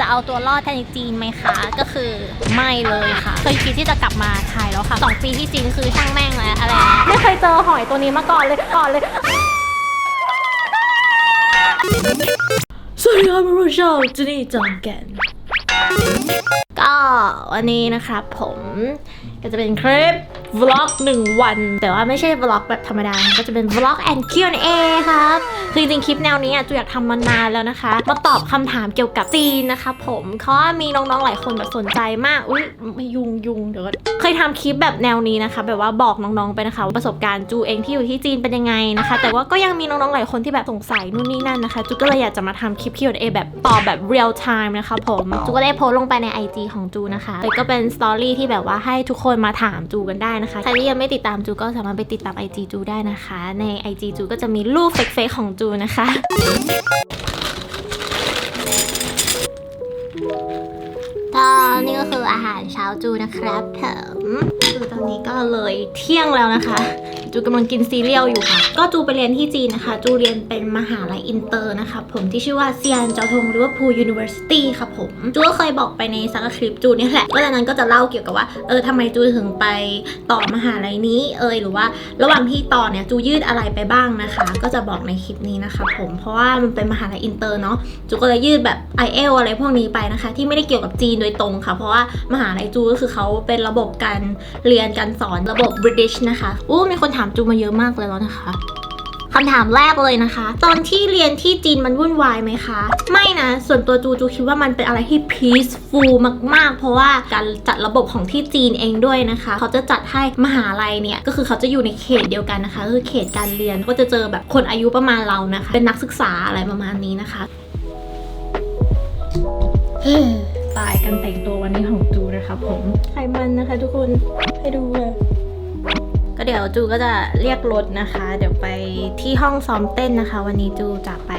จะเอาตัวรอดแทนจีนไหมคะ ก็คือไม่เลยค่ะ เคยคิดที่จะกลับมาไทยแล้วค่ะสองปีที่จีนคือช่างแม่งแล้วอะไรนะไม่เคยเจอหอยตัวนี้มาก่อนเลยก่อนเลยสวัสดีครับผู้ชมจูนี่จองแกนก็วันนี้นะครับผมก็จะเป็นคลิป วล็อกหนึ่งวัน แต่ว่าไม่ใช่วล็อกแบบธรรมดา ก็จะเป็นวล็อก and Q&A ครับ คือจริงๆคลิปแนวนี้อะจูอยากทำมานานแล้วนะคะ มาตอบคำถามเกี่ยวกับจีนนะคะผมเพราะมีน้องๆหลายคนแบบสนใจมาก อุ้ยม่ยุงยุงเดี๋ยวก่อนเคยทำคลิปแบบแนวนี้นะคะ แบบว่าบอกน้องๆไปนะคะว่าประสบการณ์จูเองที่อยู่ที่จีนเป็นยังไงนะคะ แต่ว่าก็ยังมีน้องๆหลายคนที่แบบสงสัยนู่นนี่นั่นนะคะจูก็เลยอยากจะมาทำคลิป Q&A แบบตอบแบบ real time นะคะผมจูก็ได้โพสต์ลงไปใน IG ของจูนะคะเลยก็เป็นสตอรี่ที่แบบว่าให้ทุกคนมาถามจูกันได้นะคะ ใครที่ยังไม่ติดตามจูก็สามารถไปติดตาม IG จูได้นะคะ ใน IG จูก็จะมีรูปเฟกๆของจูนะคะก็นี่ก็คืออาหารเช้าจูนะครับผมคือ ตอนนี้ก็เลยเที่ยงแล้วนะคะ จูกำลังกินซีเรียลอยู่ค่ะ ก็จูไปเรียนที่จีนนะคะ จูเรียนเป็นมหาลัยอินเตอร์นะคะ ผมที่ชื่อว่าเซียนเจ้าทงหรือว่าพูยูนิเวอร์ซิตี้ค่ะผม จูก็เคยบอกไปในสักคลิปจูเนี่ยแหละก็ตอนนั้นก็จะเล่าเกี่ยวกับว่า เออทำไมจูถึงไปต่อมหาลัยนี้เอยหรือว่า ระหว่างที่ต่อเนี่ยจูยืดอะไรไปบ้างนะคะ ก็จะบอกในคลิปนี้นะคะผมเพราะว่ามันเป็นมหาลัยอินเตอร์เนาะจูก็เลยยืดแบบ i อ l อะไรพวกนี้ไปนะคะ ที่ไม่ได้เกี่ยวกับจีนโดยตรงค่ะ เพราะว่ามหาลัยจูก็คือเขาเป็นระบบการเรียนการสอนระบบ British นะคะอู้มีคนถามจูมาเยอะมากเลยแล้วนะคะคำถามแรกเลยนะคะ ตอนที่เรียนที่จีนมันวุ่นวายไหมคะ ไม่นะ ส่วนตัวจูจูคิดว่ามันเป็นอะไรที่ peaceful มาก ๆ เพราะว่าการจัดระบบของที่จีนเองด้วยนะคะ เขาจะจัดให้มหาลัยเนี่ย ก็คือเขาจะอยู่ในเขตเดียวกันนะคะก็คือเขตการเรียนก็จะเจอแบบคนอายุประมาณเรานะคะ เป็นนักศึกษาอะไรประมาณนี้นะคะตายกันแต่งตัววันนี้ของจูนะคะผมไขมันนะคะทุกคน ให้ดูเลยก็เดี๋ยวจูก็จะเรียกรถนะคะ เดี๋ยวไปที่ห้องซ้อมเต้นนะคะ วันนี้จูจะไป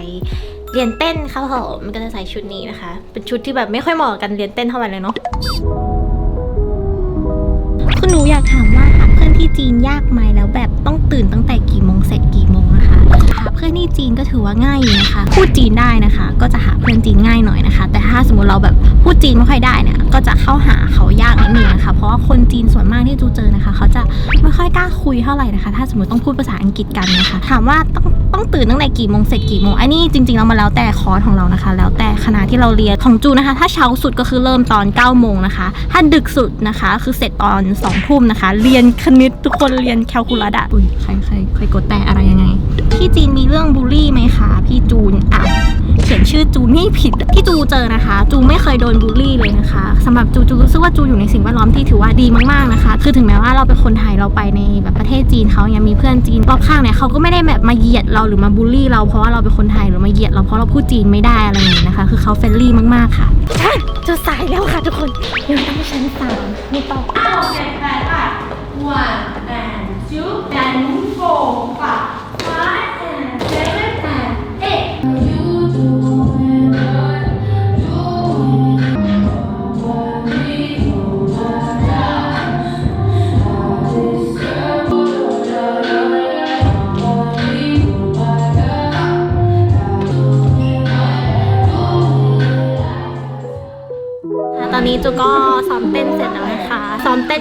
เรียนเต้นครับผมก็จะใส่ชุดนี้นะคะ เป็นชุดที่แบบไม่ค่อยเหมาะกับการเรียนเต้นเท่าไหร่เลยเนาะคือหนูอยากถามว่าหาเพื่อนที่จีนยากไหมแล้วแบบต้องตื่นตั้งแต่กี่โมงเสร็จกี่โมงนะคะ หาเพื่อนที่จีนก็ถือว่าง่ายอยู่นะคะพูดจีนได้นะคะ ก็จะหาเพื่อนจีนง่ายหน่อยนะคะ แต่ถ้าสมมติเราแบบพูดจีนไม่ค่อยได้เนี่ยก็จะเข้าหาเขายากนิดนึงนะคะเพราะว่าคนจีนส่วนมากที่จูเจอนะคะ เขาจะไม่ค่อยกล้าคุยเท่าไหร่นะคะ ถ้าสมมติต้องพูดภาษาอังกฤษกันนะคะ ถามว่าต้องต้องตื่นตั้งแต่กี่โมงเสร็จกี่โมงอันนี้จริงๆแล้วมาแล้วแต่คอร์สของเรานะคะ แล้วแต่คณะที่เราเรียนของจูนะคะ ถ้าเช้าสุดก็คือเริ่มตอน9ก้าโมงนะคะ ถ้าดึกสุดนะคะ คือเสร็จตอน2องทุ่มนะคะ เรียนคณิตทุกคนเรียนแคลคูลัสอะอุ้ยใครใครใครกดแต่อะไรยังไง ที่จีนมีเรื่องบูลลี่ไหมคะพี่จูนอะเขียนชื่อจูนี่ผิดที่จูเจอนะคะ จูไม่เคยโดนบูลลี่เลยนะคะสำหรับจูจูรู้สึกว่าจูอยู่ในสิ่งแวดล้อมที่ถือว่าดีมากๆนะคะ คือถึงแม้ว่าเราเป็นคนไทยเราไปในแบบประเทศจีนเขายังมีเพื่อนจีนรอบข้างเนี่ยเขาก็ไม่ได้แบบมาเหยียดเราหรือมาบูลลี่ เราเพราะว่าเราเป็นคนไทยหรือมาเหยียดเราเพราะเราพูดจีนไม่ได้อะไรอย่างนี้นะคะ คือเขาเฟรนลี่มากๆค่ะจะสายแล้วค่ะทุกคนยังต้องชั้นสามไม่ต้อง one and two and four five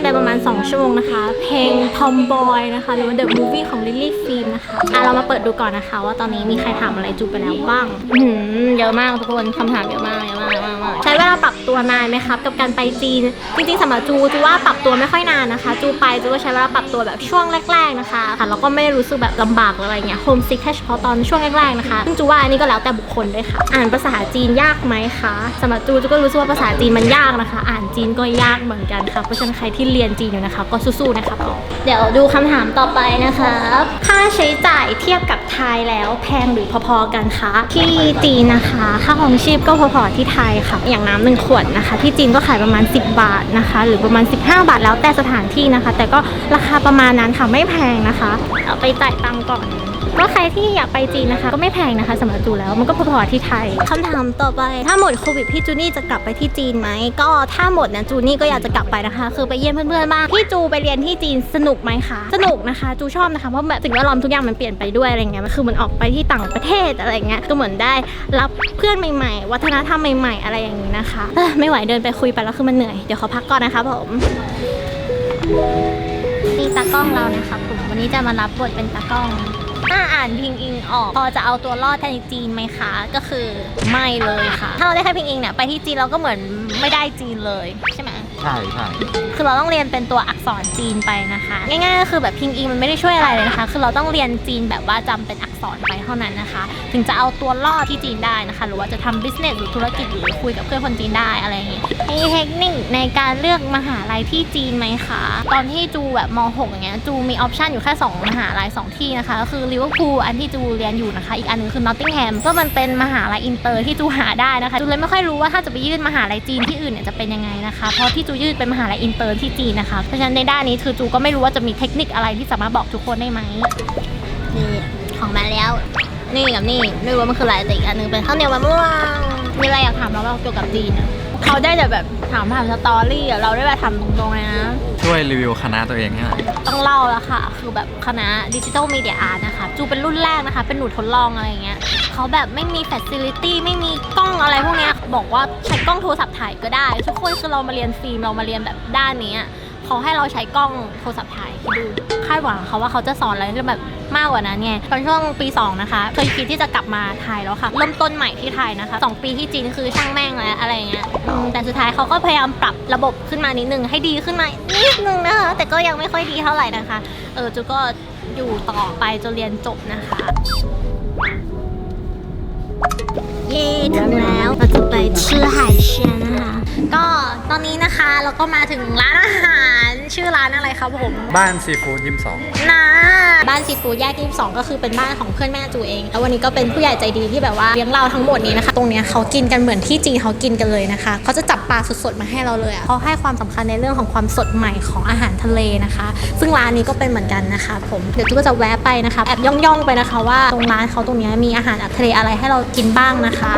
ไปประมาณ 2 ชั่วโมงนะคะ เพลง Tomboy นะคะหรือว่า The Movie ของ Lily Film นะคะอะเรามาเปิดดูก่อนนะคะ ว่าตอนนี้มีใครถามอะไรจูไปแล้วบ้างอื้อหือเยอะมากทุกคนคำถามเยอะมากเยอะมากเยอะมากเยอะมากใช้เวลาปรับตัวนานไหมครับกับการไปจีน จริงๆสำหรับจูจูว่าปรับตัวไม่ค่อยนานนะคะ จูไปจูก็ใช้เวลาปรับตัวแบบช่วงแรก ๆนะคะค่ะแล้วก็ไม่ได้รู้สึกแบบลำบากหรืออะไรเงี้ยโฮมซิกแค่เฉพาะตอนช่วงแรกๆนะคะซึ่งจูว่าอันนี้ก็แล้วแต่บุคคลด้วยค่ะ อ่านภาษาจีนยากไหมคะสำหรับจูจูก็รู้สึกว่าภาษาจีนมันยากนะคะ อ่านจีนก็ยากเหมือนกันค่ะเพราะฉะนั้นใครที่เรียนจีนอยู่นะคะ ก็สู้ๆนะคะเดี๋ยวดูคำถามต่อไปนะคะค่าใช้จ่ายเทียบกับไทยแล้วแพงหรือพอๆกันคะที่จีนนะคะค่าของชีพก็พอๆที่ไทยค่ะ อย่างน้ำหนึ่งขวดนะคะ ที่จีนก็ขายประมาณ 10 บาทนะคะ หรือประมาณ 15 บาทแล้วแต่สถานที่นะคะ แต่ก็ราคาประมาณนั้นค่ะไม่แพงนะคะ เอาไปจ่ายตังก่อน ก็ใครที่อยากไปจีนนะคะ ก็ไม่แพงนะคะสำหรับจูแล้วมันก็พอๆที่ไทยคำถามต่อไป ถ้าหมดโควิดพี่จูนี่จะกลับไปที่จีนไหมก็ถ้าหมดนะจูนี่ก็อยากจะกลับไปนะคะ คือไปเยี่ยมเพื่อนๆบ้างพี่จูไปเรียนที่จีนสนุกไหมคะสนุกนะคะจูชอบนะคะเพราะแบบสิ่งแวดล้อมทุกอย่างมันเปลี่ยนไปด้วยอะไรเงี้ยมันคือมันออกไปที่ต่างประเทศอะไรเงี้ยก็เหมือนได้รับเพื่อนใหม่ๆ วัฒนธรรมใหม่ๆ อะไรอย่างนี้นะคะเอ้อไม่ไหวเดินไปคุยไปแล้วคือมันเหนื่อยเดี๋ยวขอพักก่อนนะคะผมนี่ตากล้องเรานะคะผมวันนี้จะมารับบทเป็นตากล้อง ถ้าอ่านพิงอิงออก พอจะเอาตัวรอดในจีนไหมคะ ก็คือไม่เลยค่ะ ถ้าเราได้แค่พิงอิงเนี่ยไปที่จีนเราก็เหมือนไม่ได้จีนเลยใช่ไหมใช่ใช่คือเราต้องเรียนเป็นตัวอักษรจีนไปนะคะ ง่ายๆก็คือแบบพิงอิงมันไม่ได้ช่วยอะไรเลยนะคะ คือเราต้องเรียนจีนแบบว่าจำเป็นอักษรไปเท่านั้นนะคะ ถึงจะเอาตัวรอดที่จีนได้นะคะ หรือว่าจะทำ business หรือธุรกิจหรือคุยกับเพื่อนคนจีนได้อะไรอย่างงี้ มีเทคนิคในการเลือกมหาลัยที่จีนไหมคะ ตอนที่จูแบบม .6 อย่างเงี้ยจูมีออปชันอยู่แค่ 2 มหาลัย2ที่นะคะก็คือลิเวอร์พูลอันที่จูเรียนอยู่นะคะ อีกอันหนึงคือ Nottingham ก็มันเป็นมหาลัยอินเตอร์ที่จูหาได้นะคะจูเลยไม่ค่อยรู้ว่าถ้าจะไปยื่นมหาลัยจีนที่อื่นเนี่ยจะเป็นยังไงนะคะเพราะที่จูยื่นเป็นมหาลัยอินเตอร์ที่จีนนะคะเพราะฉะนั้นในด้านนี้คือจูก็ไม่รู้ว่าจะมีเทคนิคอะไรที่สามารถบอกทุกคนได้ไหมนี่ของมาแล้ว นี่กับนี่ไม่รู้ว่ามันคืออะไรแต่อีกอันหนึงเป็นข้าวเหนียวมะม่วง มีอะไรอยากถามเราบ้างเกี่ยวกับจีนอะเขาได้แต่แบบถามผ่านสตอรี่อะเราได้แบบทำตรงๆเลยนะ ช่วยรีวิวคณะตัวเองให้หน่อยต้องเล่าแล้วค่ะ คือแบบคณะดิจิทัลมีเดียอาร์ตนะคะ จูเป็นรุ่นแรกนะคะ เป็นหนูทดลองอะไรอย่างเงี้ยเขาแบบไม่มีแฟซิลิตี้ไม่มีกล้องอะไรพวกเนี้ยบอกว่าใช้กล้องโทรศัพท์ถ่ายก็ได้ ทุกคนคือเรามาเรียนฟิล์มเรามาเรียนแบบด้านนี้อะ เขาให้เราใช้กล้องโทรศัพท์ถ่ายคิดดูคาดหวังเขาว่าเขาจะสอนอะไรแบบมากกว่านั้นไงตอนช่วงปี 2 นะคะ เคยคิดที่จะกลับมาไทยแล้วค่ะ เริ่มต้นใหม่ที่ไทยนะคะ 2 ปีที่จีนคือช่างแม่งแล้วอะไรเงี้ยแต่สุดท้ายเขาก็พยายามปรับระบบขึ้นมานิดนึงให้ดีขึ้นมานิดนึงนะคะ แต่ก็ยังไม่ค่อยดีเท่าไหร่นะคะ เออจูก็อยู่ต่อไปจนเรียนจบนะคะ เย้ถึงแล้วเราจะไปชื่อไก็ตอนนี้นะคะเราก็มาถึงร้านอาหารชื่อร้านอะไรครับผมบ้านซีฟู้ดยิมสองนะบ้านซีฟู้ดแยกยี่สองก็คือเป็นบ้านของเพื่อนแม่จูเองแล้ววันนี้ก็เป็นผู้ใหญ่ใจดีที่แบบว่าเลี้ยงเราทั้งหมดนี้นะคะ ตรงเนี้ยเขากินกันเหมือนที่จีนเขากินกันเลยนะคะเขาจะจับปลาสดๆมาให้เราเลยอะเขาให้ความสำคัญในเรื่องของความสดใหม่ของอาหารทะเลนะคะ ซึ่งร้านนี้ก็เป็นเหมือนกันนะคะ ผมเดี๋ยวจูก็จะแวะไปนะคะแอบย่องๆไปนะคะว่าตรงร้านเขาตรงเนี้ยมีอาหารทะเลอะไรให้เรากินบ้างนะคะ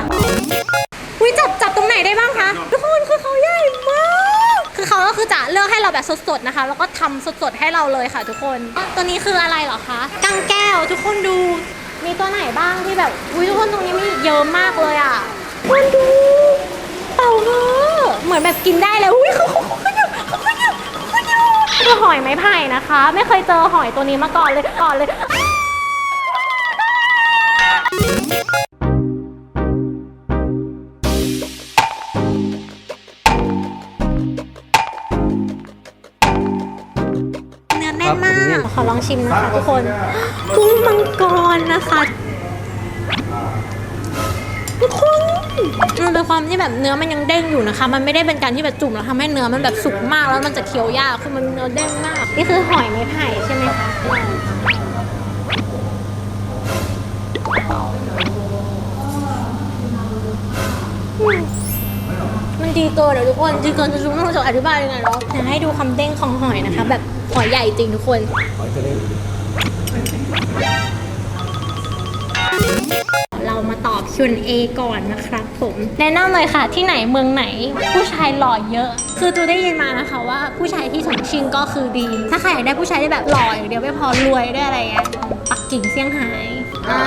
อุ้ยจับจับตรงไหนได้บ้างคะทุก คือเขาก็คือจะเลือกให้เราแบบสดๆนะคะ แล้วก็ทำสดๆให้เราเลยค่ะ ทุกคนอ๋อตัวนี้คืออะไรเหรอคะกังแก้วทุกคนดู มีตัวไหนบ้างที่แบบอุ้ยทุกคนตรงนี้มีเยอะมากเลยอะคุณดูเต่าเนอะเหมือนแบบกินได้เลยอุ้ยเขาเขาเขาเขาอยู่เขาเขาอยู่เขาเขาอยู่คือหอยไม้ไผ่นะคะ ไม่เคยเจอหอยตัวนี้มาก่อนเลยก่อนเลย ชิมนะคะทุกคนกุ้งมังกรนะคะทุกคนมันเป็นความที่แบบเนื้อมันยังเด้งอยู่นะคะ มันไม่ได้เป็นการที่แบบจุ่มแล้วทำให้เนื้อมันแบบสุกมากแล้วมันจะเคี้ยวยากคือมันเนื้อเด้งมาก นี่คือหอยไม้ไผ่ใช่ไหมคะอืมมันดีเกินอะทุกคนดีเกินจะรู้ไม่รู้จะอธิบายยังไงหรอกอยากให้ดูความเด้งของหอยนะคะแบบ หอยใหญ่จริงทุกคนเรามาตอบ Q&A ก่อนนะครับผม แนะนำเลยค่ะที่ไหนเมืองไหน ผู้ชายหล่อเยอะ คือจูได้ยินมานะคะว่าผู้ชายที่ฉงชิงก็คือดี ถ้าใครอยากได้ผู้ชายที่แบบหล่ออย่างเดียวไม่พอรวยด้วยอะไรเงี้ยปักกิ่งเซี่ยงไฮ้ อ่า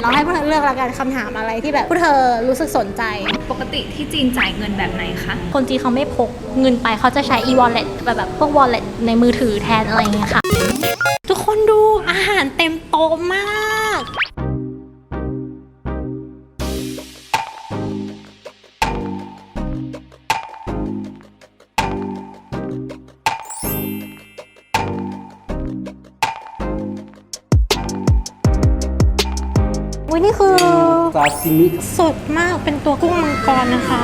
เราให้พวกเธอเลือกแล้วกันคำถามอะไรที่แบบพวกเธอรู้สึกสนใจ ปกติที่จีนจ่ายเงินแบบไหนคะ คนจีนเขาไม่พกเงินไปเขาจะใช้ e-wallet แบบแบบพวก wallet ในมือถือแทนอะไรเงี้ยค่ะ ทุกคนดูอาหารเต็มโต๊ะมากาซิมิสดมากเป็นตัวกุ้งมังกรนะคะ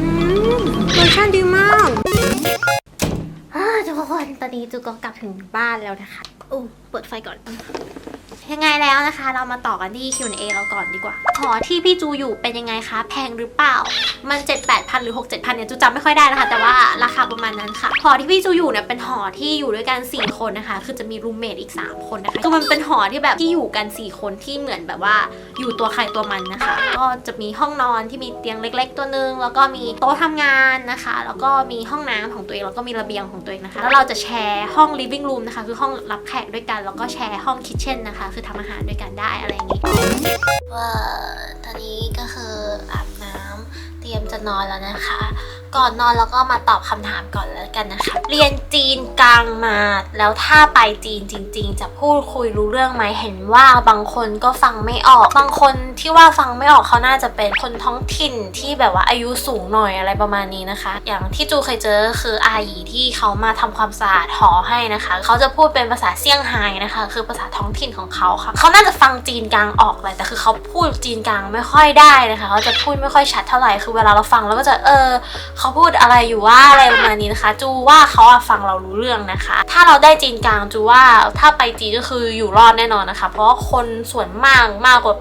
อืมรสชาติดีมากอ่าทุกคนตอนนี้จูก็กลับถึงบ้านแล้วนะคะอู้เปิดไฟก่อน ยังไงแล้วนะคะ เรามาต่อกันที่ Q&A เราก่อนดีกว่าหอที่พี่จูอยู่เป็นยังไงคะ แพงหรือเปล่า มัน 7 8พันหรือ 6 7พันเนี่ยจูจำไม่ค่อยได้นะคะแต่ว่าราคาประมาณนั้นค่ะ หอที่พี่จูอยู่เนี่ยเป็นหอที่อยู่ด้วยกัน 4 คนนะคะ คือจะมีรูมเมทอีก 3 คนนะคะคือมันเป็นหอที่แบบที่อยู่กัน 4 คนที่เหมือนแบบว่าอยู่ตัวใครตัวมันนะคะ ก็จะมีห้องนอนที่มีเตียงเล็ก ๆ ตัวนึงแล้วก็มีโต๊ะทำงานนะคะ แล้วก็มีห้องน้ำของตัวเองแล้วก็มีระเบียงของตัวเองนะคะแล้วเราจะแชร์ห้อง living room นะคะคือห้องรับแขกด้วยกันแล้วก็แชร์ห้อง kitchen นะคะคือทำอาหารด้วยกันได้อะไรอย่างนี้ว่าตอนนี้ก็คืออาบน้ำเตรียมจะนอนแล้วนะคะ ก่อนนอนเราก็มาตอบคำถามก่อนแล้วกันนะคะ เรียนจีนกลางมา แล้วถ้าไปจีนจริง ๆ จะพูดคุยรู้เรื่องไหมเห็นว่าบางคนก็ฟังไม่ออก บางคนที่ว่าฟังไม่ออกเขาน่าจะเป็นคนท้องถิ่นที่แบบว่าอายุสูงหน่อยอะไรประมาณนี้นะคะ อย่างที่จูเคยเจอคืออาหยีที่เขามาทำความสะอาดหอให้นะคะ เขาจะพูดเป็นภาษาเซี่ยงไฮ้นะคะ คือภาษาท้องถิ่นของเขาค่ะ เขาน่าจะฟังจีนกลางออกแหละแต่คือเขาพูดจีนกลางไม่ค่อยได้นะคะ เขาจะพูดไม่ค่อยชัดเท่าไหร่คือเวลาเราฟังเราก็จะเออเขาพูดอะไรอยู่ว่าอะไรประมาณนี้นะคะ จูว่าเขาอะฟังเรารู้เรื่องนะคะ ถ้าเราได้จีนกลางจูว่าถ้าไปจีนก็คืออยู่รอดแน่นอนนะคะ เพราะคนส่วนมากมากกว่า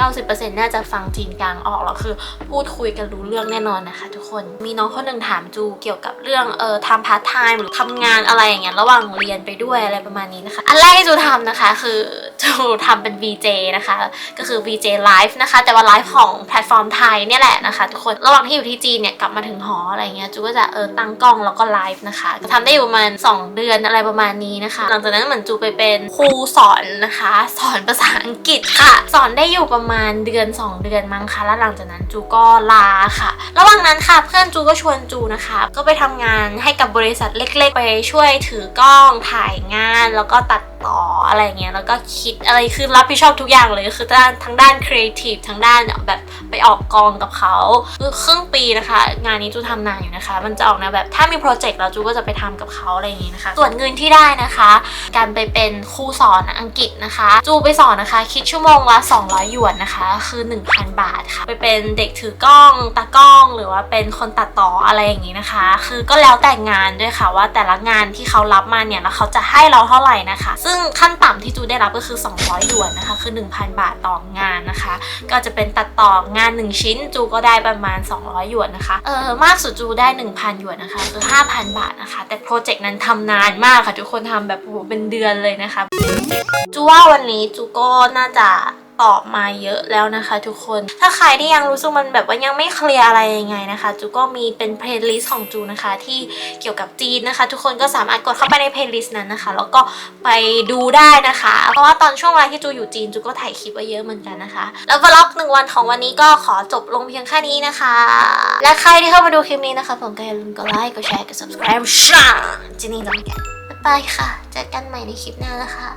80-90%น่าจะฟังจีนกลางออกแล้วคือ พูดคุยกันรู้เรื่องแน่นอนนะคะ ทุกคนมีน้องคนหนึ่งถามจูเกี่ยวกับเรื่องเออทำพาร์ทไทม์หรือทำงานอะไรอย่างเงี้ยระหว่างเรียนไปด้วยอะไรประมาณนี้นะคะ อันแรกที่จูทำนะคะคือจูทำเป็น VJ นะคะ ก็คือ VJ Live นะคะ แต่ว่าไลฟ์ของแพลตฟอร์มไทยเนี่ยแหละนะคะ ทุกคนระหว่างที่อยู่ที่จีนเนี่ยกลับมาถึงหออะไรเงี้ยจูก็จะเออตั้งกล้องแล้วก็ไลฟ์นะคะก็ทำได้อยู่ประมาณ 2 เดือนอะไรประมาณนี้นะคะ หลังจากนั้นเหมือนจูไปเป็นครูสอนนะคะ สอนภาษาอังกฤษค่ะ สอนได้อยู่ประมาณเดือน 2 เดือนมั้งคะแล้วหลังจากนั้นจูก็ลาค่ะ ระหว่างนั้นค่ะเพื่อนจูก็ชวนจูนะคะ ก็ไปทำงานให้กับบริษัทเล็ก ๆ ไปช่วยถือกล้องถ่ายงานแล้วก็ตัด ต่ออะไรเงี้ยแล้วก็คิดอะไรคือรับผิดชอบทุกอย่างเลยคือด้านทั้งด้านครีเอทีฟทั้งด้านแบบไปออกกองกับเขาคือครึ่งปีนะคะ งานนี้จูทำนานอยู่นะคะ มันจะออกแนวแบบถ้ามีโปรเจกต์แล้วจูก็จะไปทำกับเขาอะไรอย่างงี้นะคะ ส่วนเงินที่ได้นะคะ การไปเป็นครูสอนอังกฤษนะคะ จูไปสอนนะคะ คิดชั่วโมงละ200หยวนนะคะ คือ 1,000 บาทค่ะ ไปเป็นเด็กถือกล้องตากล้อง หรือว่าเป็นคนตัดต่ออะไรอย่างนี้นะคะ คือก็แล้วแต่งานด้วยค่ะว่าแต่ละงานที่เขารับมาเนี่ยแล้วเขาจะให้เราเท่าไหร่นะคะซึ่งึ่งขั้นต่ำที่จูได้รับก็คือ 200หยวนนะคะ คือ 1,000 บาทต่องานนะคะ ก็จะเป็นตัดต่องาน 1 ชิ้น จูก็ได้ประมาณ 200หยวนนะคะ เออมากสุดจูได้ 1,000หยวนนะคะ คือ 5,000 บาทนะคะ แต่โปรเจกต์นั้นทำนานมากค่ะ ทุกคนทำแบบโอ้โหเป็นเดือนเลยนะคะ จูว่าวันนี้จูก็น่าจะ ตอบมาเยอะแล้วนะคะทุกคน ถ้าใครที่ยังรู้สึกมันแบบว่ายังไม่เคลียร์อะไรยังไงนะคะ จูก็มีเป็นเพลย์ลิสต์ของจูนะคะ ที่เกี่ยวกับจีนนะคะ ทุกคนก็สามารถกดเข้าไปในเพลย์ลิสต์นั้นนะคะ แล้วก็ไปดูได้นะคะ เพราะว่าตอนช่วงเวลาที่จูอยู่จีนจูก็ถ่ายคลิปไว้เยอะเหมือนกันนะคะ แล้ววล็อกหนึ่งวันของวันนี้ก็ขอจบลงเพียงแค่นี้นะคะ และใครที่เข้ามาดูคลิปนี้นะคะ ผมก็อย่าลืมกดไลค์กดแชร์กด subscribe ช่าจีนี่น้องแกนบ๊ายบายค่ะเจอกันใหม่ในคลิปหน้านะคะ